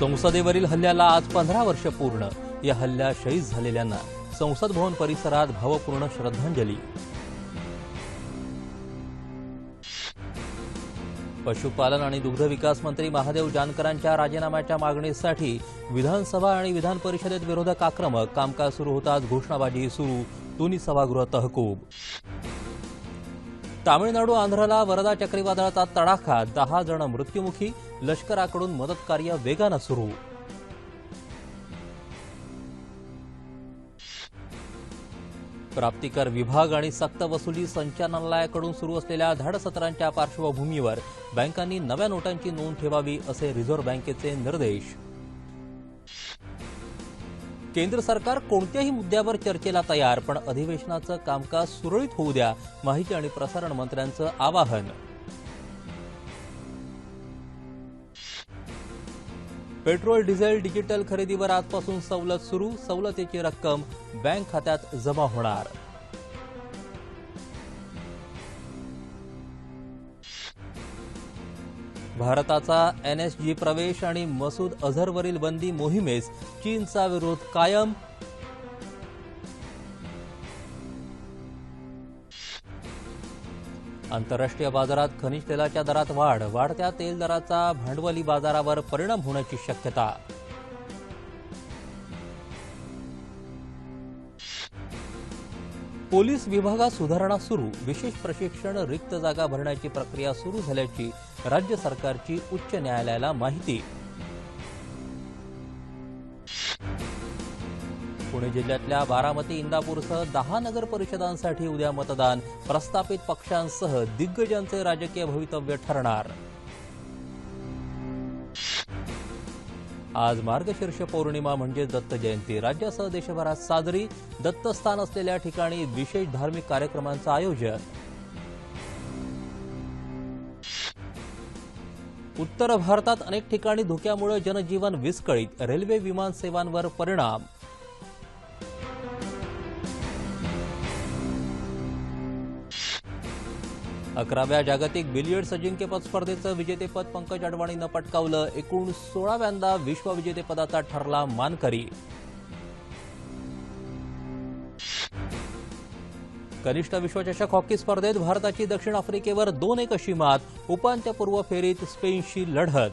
संसदेवरील हल्ल्याला आज पंधरा वर्ष पूर्ण. या हल्ल्यात शहीद झालेल्यांना संसद भवन परिसरात भावपूर्ण श्रद्धांजली. पशुपालन आणि दुग्ध विकास मंत्री महादेव जानकरांच्या राजीनाम्याच्या मागणीसाठी विधानसभा आणि विधान परिषदेत विरोधक आक्रमक कामकाज सुरू होताच घोषणाबाजी सुरू दोन्ही सभागृह तहकूब. तामिळनाडू आंध्रला वरदा चक्रीवादळाचा तडाखा दहा जण मृत्युमुखी लष्कराकडून मदत कार्य वेगानं सुरू. प्राप्तिकर विभाग आणि सक्तवसुली संचालनालयाकडून सुरू असलेल्या धाडसत्रांच्या पार्श्वभूमीवर बँकांनी नव्या नोटांची नोंद ठेवावी असे रिझर्व्ह बँकेचे निर्देश. केंद्र सरकार कोणत्याही मुद्द्यावर चर्चेला तयार पण अधिवेशनाचं कामकाज सुरळीत होऊ द्या माहिती आणि प्रसारण मंत्र्यांचं आवाहन. पेट्रोल डिझेल डिजिटल खरेदीवर आजपासून सवलत सुरू. सवलतीची रक्कम बँक खात्यात जमा होणार. भारताचा एनएसजी प्रवेश आणि मसूद अझरवरील बंदी मोहिमेस चीनचा विरोध कायम. आंतरराष्ट्रीय बाजारात खनिज तेलाच्या दरात वाढ वाढत्या तेल दराचा भांडवली बाजारावर परिणाम होण्याची शक्यता. पोलीस विभागात सुधारणा सुरू विशेष प्रशिक्षण रिक्त जागा भरण्याची प्रक्रिया सुरू झाल्याची राज्य सरकारची उच्च न्यायालयाला माहिती. पुणे जिल्ह्यातल्या बारामती इंदापूरसह दहा नगर परिषदांसाठी उद्या मतदान. प्रस्थापित पक्षांसह दिग्गजांचे राजकीय भवितव्य ठरणार. आज मार्गशीर्ष पौर्णिमा म्हणजे दत्त जयंती. राज्यासह देशभरात साजरी दत्तस्थान असलेल्या ठिकाणी विशेष धार्मिक कार्यक्रमांचं आयोजन. उत्तर भारतात अनेक ठिकाणी धुक्यामुळे जनजीवन विस्कळीत. रेल्वे विमान सेवांवर परिणाम. अकराव्या जागतिक बिलियर्ड्स अजिंक्यपद स्पर्धेचं विजेतेपद पंकज अडवाणीनं पटकावलं. एकूण सोळाव्यांदा विश्वविजेतेपदाचा ठरला मानकरी. कनिष्ठ विश्वचषक हॉकी स्पर्धेत भारताची दक्षिण आफ्रिकेवर दोन एक अशी मात. उपांत्यपूर्व फेरीत स्पेनशी लढत.